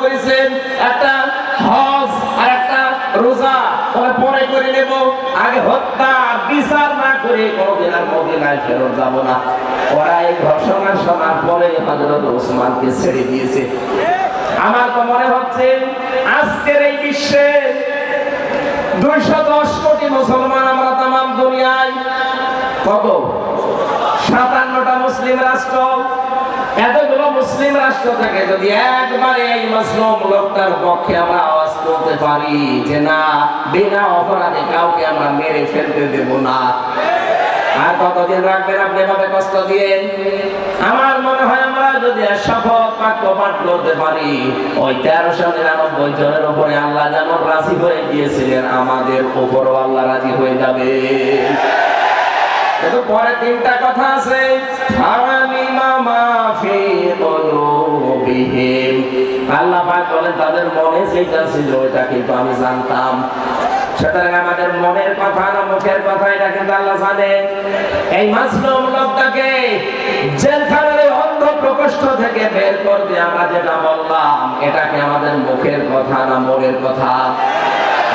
করেছেন, একটা হজ আর একটা রোজা। ওরা পরে করে নেব, আগে হত্যা বিচার না করে কোনোদিন আর মদিনায় ফেরত যাব না। ওরা এই ঘোষণা শোনার পরে হজরত ওসমানকে ছেড়ে দিয়েছে। আমার তো মনে হচ্ছে আজকের এই বিশ্বে দুইশো দশ কোটি মুসলমান আমরা তাম দুনিয়ায়। কত? সাতান্নটা মুসলিম রাষ্ট্র, এতগুলো মুসলিম রাষ্ট্র থেকে, যদি একবারে এই মুসলিম লোকটার পক্ষে আমরা আওয়াজ করতে পারি যে না, বিনা অপরাধে কাউকে আমরা মেরে ফেলতে দেব না। আর কতদিন রাখবেন আপনি, এভাবে কষ্ট দিয়ে? আমার মনে হয় আমরা যদি শপথ বাক্য পাঠ করতে পারি, ওই তেরোশো নিরানব্বই জনের উপরে আল্লাহ যেমন রাজি হয়ে গিয়েছিলেন, আমাদের উপরও আল্লাহ রাজি হয়ে যাবে। পরে তিনটা কথা আছে। ফারামিমা মা ফি কুলুবিহিম। আল্লাহ পাক বলেন, তাদের মনে যেটা ছিল এটা কিন্তু আমি জানতাম। সুতরাং আমাদের মনের কথা না মুখের কথা, এটা কিন্তু আল্লাহ জানে। এই মাসলুম লোকটাকে জেলখানার অন্ধ প্রকোষ্ঠ থেকে বের করতে আমরা যেটা বললাম, এটাকে আমাদের মুখের কথা না মনের কথা।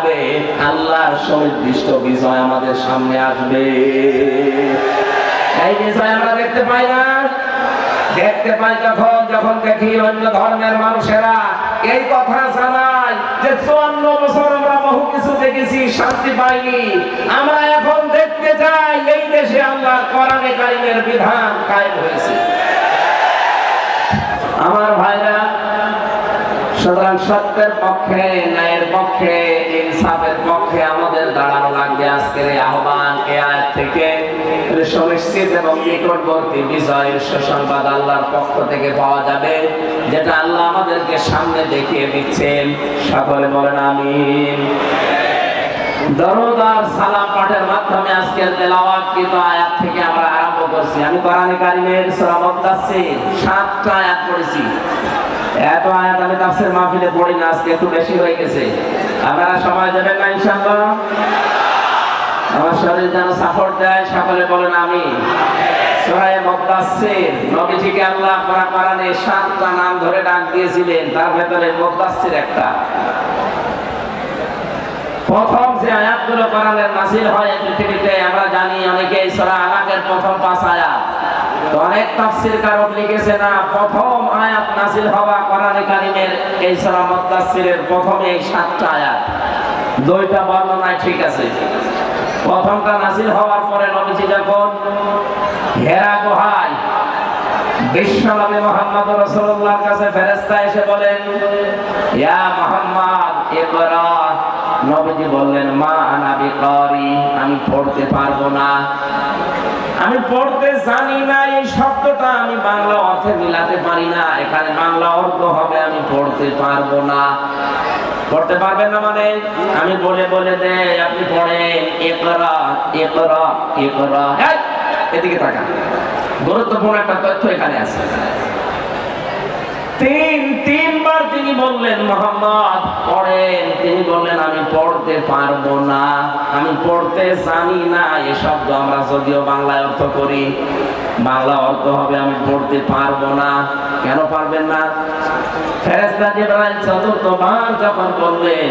যাবে, আল্লাহর সুনির্দিষ্ট বিজয় আমাদের সামনে আসবে। এই বিষয় আমরা দেখতে পাই না। দেখতে পাই যখন যখন দেখি অন্য ধর্মের মানুষেরা এই কথা জানায় যে চুয়ান্ন বছর আমরা বহু কিছু দেখেছি, শান্তি পাইনি। আমরা এখন দেখতে চাই এই দেশে আল্লাহ কোরআনে কারিমের বিধান কায়েম হয়েছে। আমার ভাইরা, সুতরাং সত্যের পক্ষে, ন্যায়ের পক্ষে ইনসাফের পক্ষে আমাদের দাঁড়ানো লাগবে আজকের এই আহ্বান এ আয়াত থেকে। সুনিশ্চিত এবং নিকটবর্তী বিজয়ের সুসংবাদ আল্লাহর পক্ষ থেকে পাওয়া যাবে, যেটা আল্লাহ আমাদেরকে সামনে দেখিয়ে দিচ্ছেন। সকলে বলেন আমিন। দরুদ আর সালাম পাঠের মাধ্যমে আজকের তেলাওয়াতকৃত আয়াত থেকে আমরা আরম্ভ করছি। আমি কোরআনে কারিমের সূরা মুদাচ্ছির সাতটা আয়াত পড়েছি। এত আয়াত আমি তাফসীর মাহফিলে পড়ি না, আজকে একটু বেশি হয়ে গেছে। আপনারা সময় দেবেন না, ইনশাআল্লাহ? আমার শরীর যেন সাপোর্ট দেয়, সকলে বলেন আমি সূরা মুদাচ্ছির নবীজিকে আল্লাহ কোরআন কোরআনে সাতটা নাম ধরে ডাক দিয়েছিলেন, তার ভেতরে মুদাচ্ছির একটা। প্রথম যে আয়াতগুলো কোরআনের নাসিল হয় পৃথিবীতে, আমরা জানি অনেকে সূরা আলাকের প্রথম পাঁচ আয়াত। অনেক কারক লিখেছে না, প্রথম আয়াত হওয়া কারিমের এই এই সাতটা আয়াত। দুইটা বর্ণনায় ঠিক আছে। প্রথমটা হওয়ার পরে নবীজি যখন হেরা বিশ্বনবী মোহাম্মদ রাসূলুল্লাহর কাছে ফেরেশতা এসে বলেন, ইয়া মুহাম্মদ ইকরা নবীজি বললেন, মা আনা বিকারি, আমি পড়তে পারব না। আমি পড়তে জানি না, এই শব্দটা আমি বাংলা অর্থে মিলাতে পারি না। এখানে বাংলা অর্থ হবে, আমি পড়তে পারব না। পড়তে পারবেন না মানে? আমি বলে বলে দে আপনি পড়েন, একরা একরা একরা। এদিকে তাকান। গুরুত্বপূর্ণ একটা তথ্য এখানে আছে। তিন, তিনবার তিনি বললেন, মোহাম্মদ তিনি বললেন আমি পড়তে পারব না, আমি পড়তে জানি না। এ শব্দ আমরা যদিও বাংলায় অর্থ করি, বাংলা অর্থ হবে, আমি পড়তে পারব না। কেন পারবেন না? চতুর্থবার যখন বললেন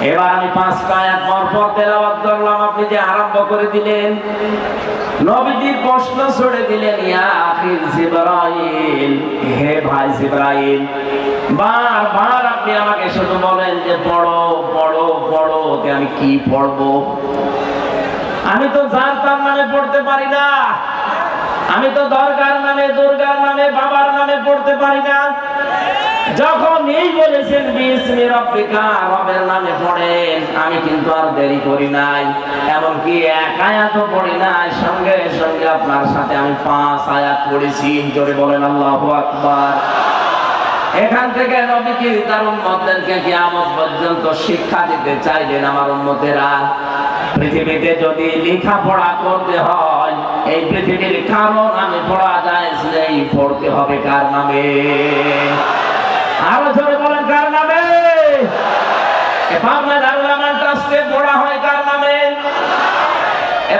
এবার আমি পাঁচটা আয়াত পর পর তেলাওয়াত করলাম, আপনি যে আরম্ভ করে দিলেন, নবীজির প্রশ্ন ছড়ে দিলেন, ইয়া জিবরাইল, হে ভাই জিবরাইল, বারবার আপনি আমাকে শুধু বলেন যে, পড়ো পড়ো পড়ো তে আমি কি পড়ব? আমি তো যার তার নামে পড়তে পারি না। আমি তো দরগার নামে, দুর্গার নামে, বাবার নামে পড়তে পারি না। যখন এই বলেছেন, বিসমি রব্বিকা রবের নামে পড়েন। আমি কিন্তু আর দেরি করি নাই। এমনকি এক আয়াতও পড়ি নাই। সঙ্গে সঙ্গে আপনার সাথে আমি পাঁচ আয়াত পড়েছি। জোরে বলেন, আল্লাহু আকবার এখান থেকে নবীজি তার উম্মতদেরকে কিয়ামত পর্যন্ত শিক্ষা দিতে চাইলেন? আমার উম্মতেরা, পৃথিবীতে যদি লেখাপড়া করতে হয়, এই পৃথিবীর কারও নামে পড়া যায়, সেই পড়তে হবে কার নামে? আরও জোরে বলেন, কার নামে? পড়া হয় কার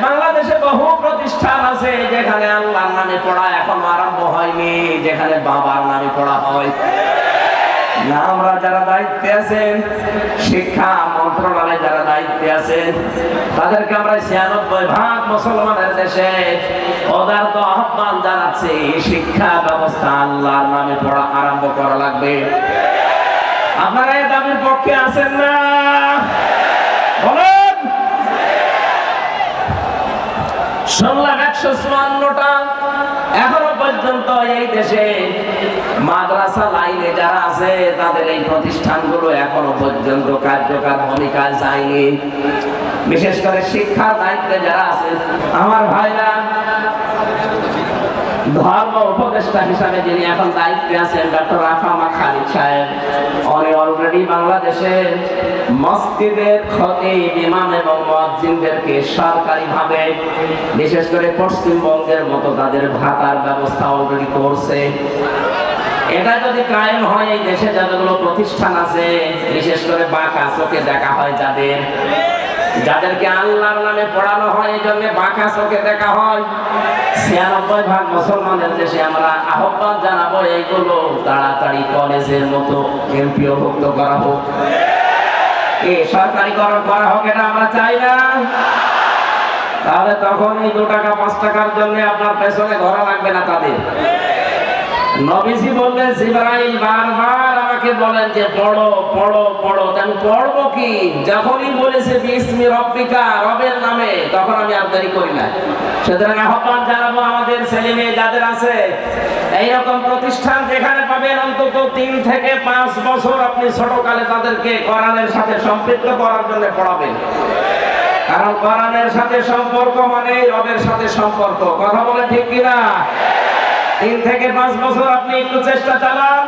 বাংলাদেশে বহু প্রতিষ্ঠান আছে যেখানে আল্লাহর নামে পড়া এখন আরম্ভ হয়নি, যেখানে বাবার নামে পড়া হয়। না, আমরা যারা দায়িত্বে আছেন, শিক্ষা মন্ত্রণালয়ে যারা দায়িত্বে আছেন, তাদেরকে আমরা ছিয়ানব্বই ভাগ মুসলমানের দেশে পদার্থ আহ্বান জানাচ্ছি। শিক্ষা ব্যবস্থা আল্লাহর নামে পড়া আরম্ভ করা লাগবে। আপনারা দাবির পক্ষে আছেন না? এখনও পর্যন্ত এই দেশে মাদ্রাসা লাইনে যারা আছে, তাদের এই প্রতিষ্ঠানগুলো এখনও পর্যন্ত কার্যকর ভূমিকা যায়নি। বিশেষ করে শিক্ষার দায়িত্বে যারা আছে, আমার ভাইরা ধর্ম উপদেষ্টা হিসাবে যিনি এখন দায়িত্বে আছেন, ডক্টর রাফামা খালিদ সাহেব উনি অলরেডি বাংলাদেশের মসজিদের খতিব ইমাম এবং মুয়াজ্জিনদেরকে সরকারিভাবে, বিশেষ করে পশ্চিমবঙ্গের মতো তাদের ভাতার ব্যবস্থা অলরেডি করছে। এটা যদি কায়েম হয় এই দেশে যতগুলো প্রতিষ্ঠান আছে, বিশেষ করে বাঁকা চোখে দেখা হয় যাদের যাদেরকে আল্লাহর নামে পড়ানো হয়, এই জন্য বাঁকা চোখে দেখা হয়। ছিয়ানব্বই ভাগ মুসলমানের দেশে আমরা আহ্বান জানাব এইগুলো তাড়াতাড়ি কলেজের মতো এমপিওভুক্ত করা হোক। সরকারিকরণ করা হোক এটা আমরা চাই না। তাহলে তখন এই দু টাকা, পাঁচ টাকার জন্য আপনার পেছনে ঘোরা লাগবে না তাদের। নবীজি বললেন, জিব্রাইল, বারবার আমাকে বলেন যে পড়ো পড়ো পড়ো। তা আমি পড়ব কি? যখনই বলেছে, বিসমি রব্বিকা, রবের নামে তখন আমি আর দেরি করি না। সুতরাং আহ্বান জানাব আমাদের ছেলে মেয়ে যাদের আছে, এইরকম প্রতিষ্ঠান যেখানে পাবেন অন্তত তিন থেকে পাঁচ বছর আপনি ছোটকালে তাদেরকে কোরআনের সাথে সম্পৃক্ত করার জন্য পড়াবেন। কারণ কোরআনের সাথে সম্পর্ক মানে রবের সাথে সম্পর্ক। কথা বলে ঠিক কিনা? তিন থেকে পাঁচ বছর আপনি একটু চেষ্টা চালান,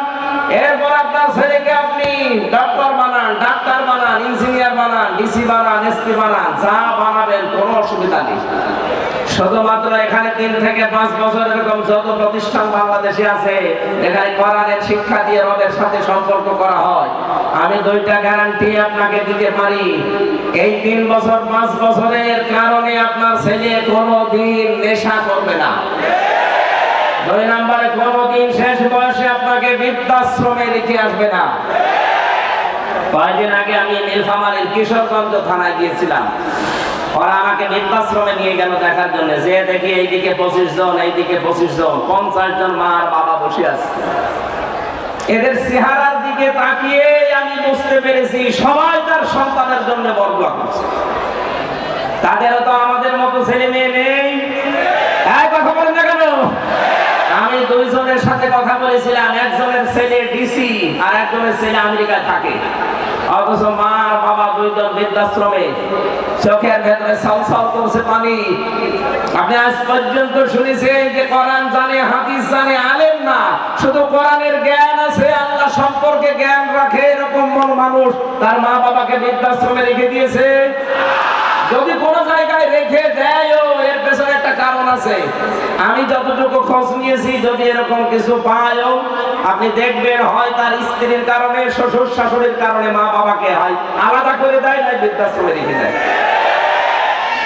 এরপর আপনার ছেলেকে আপনি? ডক্টর বানান, ডাক্তার বানান, ইঞ্জিনিয়ার বানান, ডিসি বানান, এসপি বানান, যা বানাবেন, কোনো অসুবিধা নেই। শুধুমাত্র এখানে তিন থেকে পাঁচ বছর এরকম যত প্রতিষ্ঠান বাংলাদেশে আছে এখানে কোরআনের শিক্ষা দিয়ে রবের সাথে সম্পর্ক করা হয়। আমি দুইটা গ্যারান্টি আপনাকে দিতে পারি। এই তিন বছর, পাঁচ বছরের কারণে আপনার ছেলে কোনো দিন নেশা করবে না। দুই কোনদিন শেষ বয়সে আপনাকে বৃদ্ধাশ্রমে রেখে আসবে না কয়েকদিন আগে আমি কিশোরগঞ্জ থানায় গিয়েছিলাম। ওরা আমাকে বৃদ্ধাশ্রমে নিয়ে গেল দেখার জন্য। যে দেখি এইদিকে পঁচিশ জন, এইদিকে পঁচিশ জন, পঞ্চাশ জন মা আর বাবা বসে আছে। এদের চেহারার দিকে তাকিয়ে আমি বুঝতে পেরেছি, সবাই তার সন্তানের জন্য করছে। তাদেরও তো আমাদের মতো ছেলে মেয়ে নেই এক কথা বলেন না কেন আমি দুইজনের সাথে কথা বলেছিলাম। একজনের ছেলে ডিসি আর একজনের ছেলে আমেরিকায় থাকে। অথচ মা বাবা দুইজন বৃদ্ধাশ্রমে। চোখের ভেতরে সালসাল করছে পানি। আপনি আজ পর্যন্ত শুনেছেন যে কোরআন জানে, হাদিস জানে, আলেম না। শুধু কোরআনের জ্ঞান আছে, আল্লাহ সম্পর্কে জ্ঞান রাখে, এরকম মন মানুষ। তার মা বাবাকে বৃদ্ধাশ্রমে রেখে দিয়েছে। যদি কোনো জায়গায় রেখে দেয়ও, এর পেছনে একটা কারণ আছে। আমি যতটুকু খোঁজ নিয়েছি, যদি এরকম কিছু পায়ও, আপনি দেখবেন হয় তার স্ত্রীর কারণে, শ্বশুর শাশুড়ির কারণে, মা বাবাকে হয়। আলাদা করে দেয় না, বৃদ্ধাশ্রমে রেখে দেয়।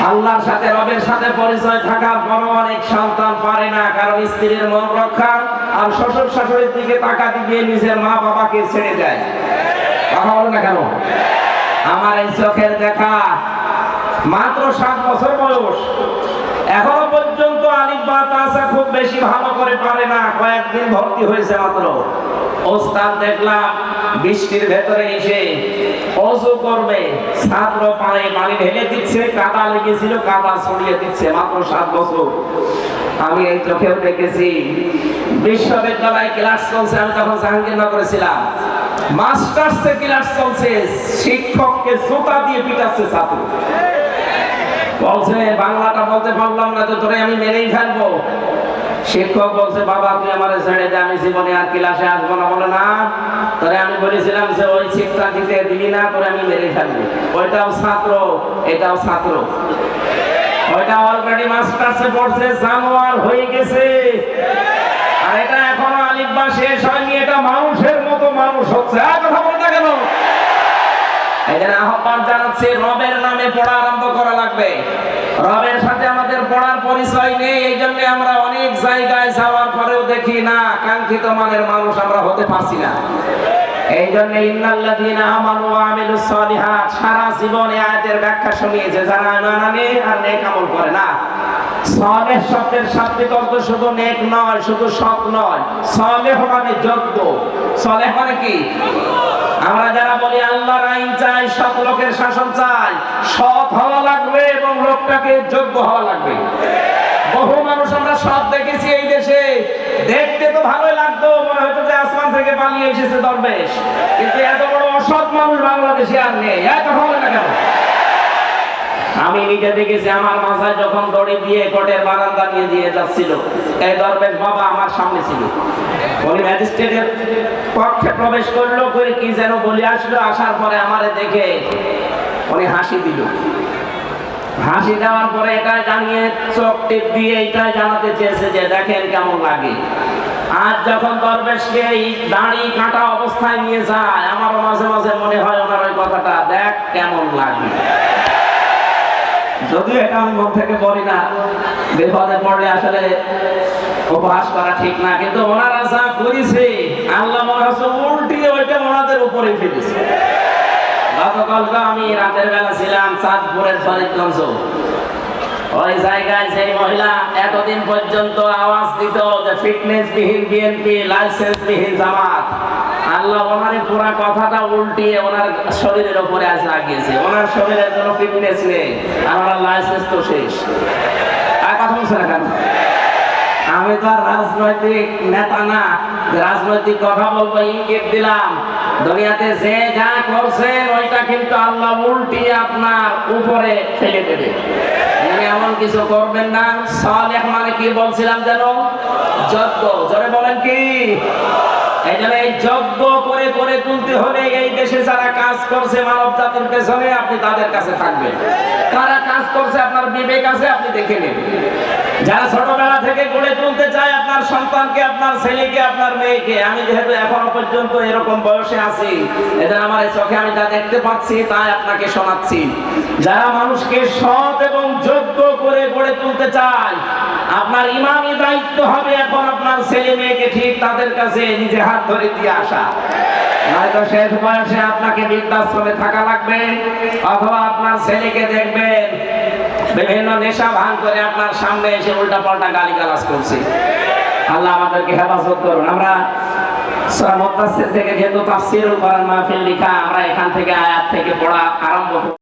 আল্লাহর সাথে, রবের সাথে পরিচয় থাকার পর অনেক সন্তান পারে না, কারণ স্ত্রীর মন রক্ষা আর শ্বশুর শাশুড়ির দিকে তাকাতে গিয়ে নিজের মা বাবাকে ছেড়ে দেয়। কথা বলো না কেন? আমার এই চোখের দেখা মাত্র সাত বছর বয়স। এখনও পর্যন্ত আলিফ বা তাসা খুব বেশি ভালো করে পারে না। কয়েকদিন ভর্তি হয়েছে মাত্র। ওস্তাদ দেখলাম, বৃষ্টির ভেতরে এসে অজু করবে। ছাত্র পায়ে পানি ঢেলে দিচ্ছে, কাদা লেগেছিল, কাদা ছড়িয়ে দিচ্ছে মাত্র সাত বছর। আমি এই চোখেও দেখেছি, বিশ্ববিদ্যালয়ে ক্লাস চলছে, আমি তখন জাহাঙ্গীরনগরে ছিলাম। মাস্টার্সে ক্লাস চলছে, শিক্ষককে জুতা দিয়ে পিটাচ্ছে ছাত্র। বলছে, বাংলাটা বলতে পারলাম না তো তোরে আমি মেরেই ফেলব। শিক্ষক বলছে, বাবা, তুই আমার ছেড়ে দে, আমি জীবনে আর ক্লাসে আসব না। বলে, না, তোরে আমি বলেছিলাম যে ওই শিক্ষা দিতে দিলি না, তোরে আমি মেরে ফেলব। ওইটাও ছাত্র, এটাও ছাত্র। ওইটা অলরেডি মাস্টার্সে পড়ছে, জানোয়ার হয়ে গেছে। আর এটা এখনও আলিফবা শেষ হয়নি, এটা মানুষের মতো মানুষ হচ্ছে। কথা এখানে আহ্বান জানাচ্ছি, রবের নামে পড়া আরম্ভ করা লাগবে। রবের সাথে আমাদের পড়ার পরিচয় নেই, এই জন্য আমরা অনেক জায়গায় যাওয়ার পরেও দেখি না, কাঙ্ক্ষিত মানের মানুষ আমরা হতে পারছি না। এই জন্য সারা জীবন আয়াতের ব্যাখ্যা শুনিয়েছে, যারা ঈমান আর নেক আমল করে না। সালেহ শব্দের শাব্দিক অর্থ শুধু নেক নয়, শুধু সৎ নয়। সালেহ মানে যোগ্য। সালেহ মানে কি? আমরা যারা বলি আল্লাহর আইন চাই, সৎ লোকের শাসন চাই, সৎ হওয়া লাগবে এবং লোকটাকে যোগ্য হওয়া লাগবে। বহু মানুষ আমরা সৎ দেখেছি এই দেশে। দেখতে তো ভালোই লাগতো, মনে হতো যে আসমান থেকে পালিয়ে এসেছে দরবেশ। কিন্তু এত বড় অসৎ মানুষ বাংলাদেশে আর নেই। এত ভালো না কেন? আমি নিজে দেখেছি, আমার মাথায় যখন দড়ি দিয়ে কোর্টের বারান্দা নিয়ে দিয়ে যাচ্ছিল, এই দরবেশ বাবা আমার সামনে ছিল। উনি ম্যাজিস্ট্রেটের কক্ষে প্রবেশ করল করে কি যেন বলে আসলো, আসার পরে আমারে দেখে উনি হাসি দিল। হাসি দেওয়ার পরে এটা জানিয়ে চোখ টিপ দিয়ে এটা জানাতে চেয়েছে যে, দেখেন কেমন লাগে। আজ যখন দরবেশকে এই দাড়ি কাটা অবস্থায় নিয়ে যায়, আমারও মাঝে মাঝে মনে হয় ওনার ওই কথাটা, দেখ কেমন লাগে। যদিও এটা আমি মন থেকে বলি না, বিপদে পড়লে আসলে উপহাস করা ঠিক না, কিন্তু ওনারা যা করেছে, আল্লাহ উল্টিয়ে ওইটা ওনাদের উপরে ফেলেছে। গতকালকে আমি রাতের বেলা ছিলাম চাঁদপুরের ফরিদগঞ্জ। ওই জায়গায় সেই মহিলা এতদিন পর্যন্ত আওয়াজ দিত যে ফিটনেস বিহীন বিএনপি লাইসেন্স বিহীন জামাত। আল্লাহ ওনার পুরা কথাটা উল্টিয়ে ওনার শরীরের উপরে আজ লাগিয়েছে। ওনার শরীরের কোনো ফিটনেস নেই, আর ওনার লাইসেন্স তো শেষ। আর কথা বলছে না কেন? আমি তো আর রাজনৈতিক নেতা না, রাজনৈতিক কথা বলব, ইঙ্গিত দিলাম। দুনিয়াতে যে যা করছেন, ওইটা কিন্তু আল্লাহ উল্টিয়ে আপনার উপরে ফেলে দেবে। মানে এমন কিছু করবেন না। সালেহ মানে কি বলছিলাম যেন? যজ্ঞ জোরে বলেন কি? এই আপনার সন্তানকে, আপনার ছেলেকে, আপনার মেয়েকে, আমি যেহেতু এখনও পর্যন্ত এরকম বয়সে আছি এদের আমার চোখে আমি যা দেখতে পাচ্ছি, তাই আপনাকে শোনাচ্ছি। যারা মানুষকে সৎ এবং যোগ্য করে গড়ে তুলতে চায় আপনার ইমামি দায়িত্ব হবে এখন আপনার ছেলে মেয়েকে ঠিক তাদের কাছে নিজে হাত ধরে দিয়ে আসা। হয়তো শেষ বয়সে আপনাকে বৃদ্ধাশ্রমে থাকা লাগবে, অথবা আপনার ছেলেকে দেখবেন বিভিন্ন নেশা ভাঙ করে আপনার সামনে এসে উল্টা পাল্টা গালি গালাজ করছে। আল্লাহ আমাদেরকে হেফাজত করুন। আমরা থেকে যেহেতু তাফসীরুল কোরআন মাহফিল লেখা, আমরা এখান থেকে আয়াত থেকে পড়া আরম্ভ